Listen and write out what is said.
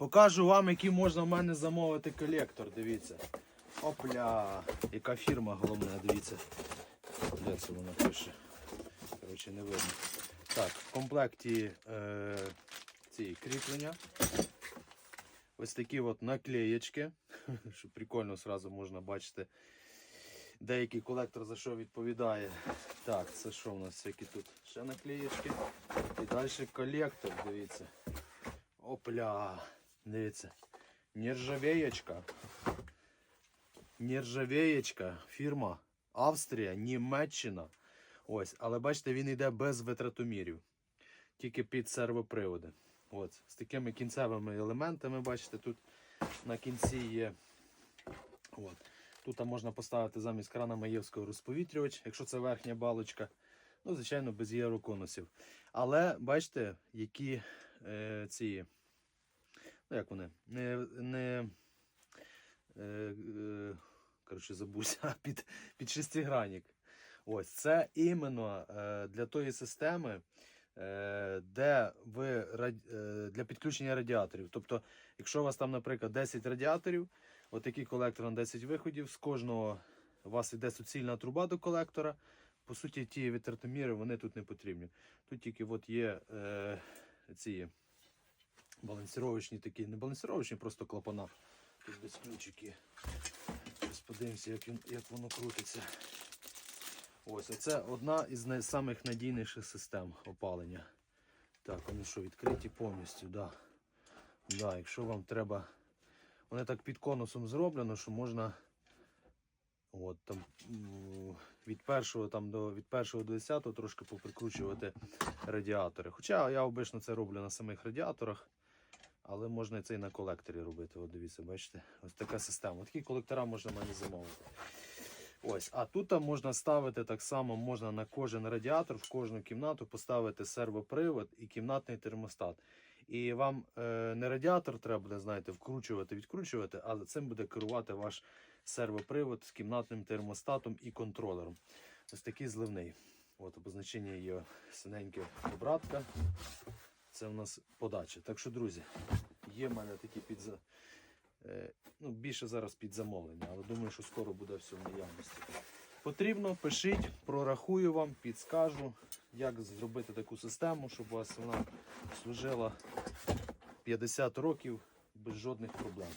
Покажу вам, який можна в мене замовити колектор. Дивіться. Опля, яка фірма головна, дивіться. Де це вона пише? Коротше, не видно. Так, в комплекті е, ці кріплення. Ось такі от наклеєчки, що прикольно сразу можна бачити, деякий колектор за що відповідає. Так, це що у нас які тут? Ще наклеєчки. І далі колектор, дивіться. Опля, дивіться. Нержавеєчка. Нержавеєчка, фірма Австрія, Німеччина. Ось, але бачите, він йде без витратомірів. Тільки під сервоприводи. От, з такими кінцевими елементами, бачите, тут на кінці є. От. Тут можна поставити замість крана Маєвського розповітрювач, якщо це верхня балочка. Ну, звичайно, без євроконусів. Але бачите, які е, ці. Ну, як вони? Не, не, е, е, коротше, забувся, під, під шестигранник. Ось це іменно е, для тої системи, е, де ви раді- е, для підключення радіаторів. Тобто, якщо у вас там, наприклад, 10 радіаторів, отакий колектор на 10 виходів, з кожного у вас йде суцільна труба до колектора. По суті, ті витратоміри вони тут не потрібні. Тут тільки от є е, ці балансировочні такі, не балансировочні, просто клапана. Тут десь ключики. Зараз подивимося, як, він, як воно крутиться. Ось, це одна із най- самих надійніших систем опалення. Так, вони що, відкриті повністю, да. Да, якщо вам треба. Вони так під конусом зроблено, що можна от, там, від першого там, до, від першого до 10 трошки поприкручувати радіатори. Хоча я обично це роблю на самих радіаторах. Але можна це і на колекторі робити. От дивіться, бачите? Ось така система. Такі колектора можна в мене замовити. Ось, а тут можна ставити так само, можна на кожен радіатор, в кожну кімнату поставити сервопривод і кімнатний термостат. І вам е, не радіатор треба буде, знаєте, вкручувати, відкручувати, але цим буде керувати ваш сервопривод з кімнатним термостатом і контролером. Ось такий зливний. От обозначення є синеньке обратка. Це в нас подача. Так що, друзі, є в мене такі під е, ну, більше зараз під замовлення, але думаю, що скоро буде все в наявності. Потрібно, пишіть, прорахую вам, підскажу, як зробити таку систему, щоб у вас вона служила 50 років без жодних проблем.